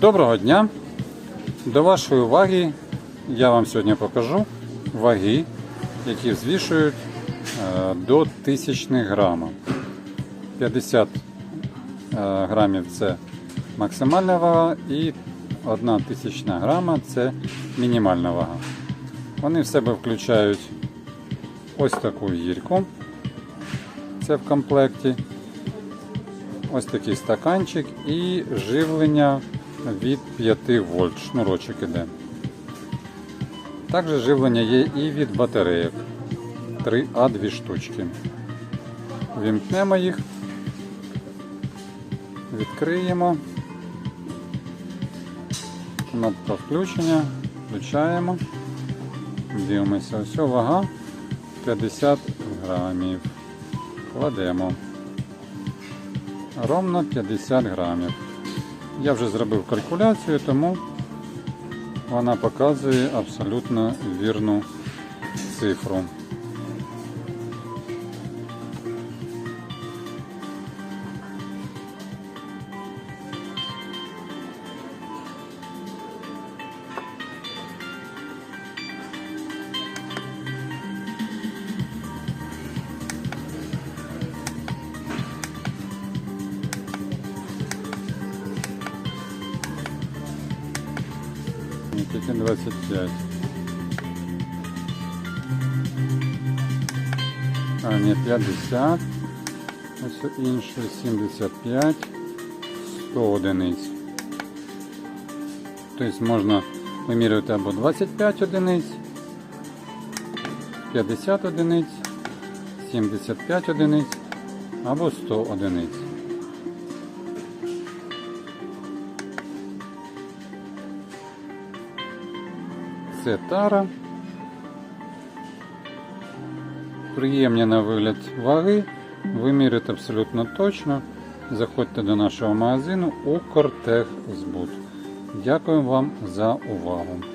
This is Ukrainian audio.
Доброго дня! До вашої уваги я вам сьогодні покажу ваги, які взвішують е, до тисячних грама. 50 е, грамів це максимальна вага і 1 тисячна грама це мінімальна вага. Вони в себе включають ось таку гірку. Це в комплекті. Ось такий стаканчик і живлення від 5 вольт. Шнурочок іде. Також живлення є і від батарейок. 3А 2 штучки. Вімкнемо їх, відкриємо. Кнопка включення, включаємо. Дивимося, ось вага 50 грамів. Кладемо. Ровно 50 грамів. Я вже зробив калькуляцію, тому вона показує абсолютно вірну цифру. Ні, Тільки 25. А, ні, 50. Ось інше 75. 100 одиниць. Тобто можна вимірювати або 25 одиниць, 50 одиниць, 75 одиниць або 100 одиниць. Це тара. Приємні на вигляд ваги. Виміряти абсолютно точно. Заходьте до нашого магазину Укртехзбут. Дякую вам за увагу.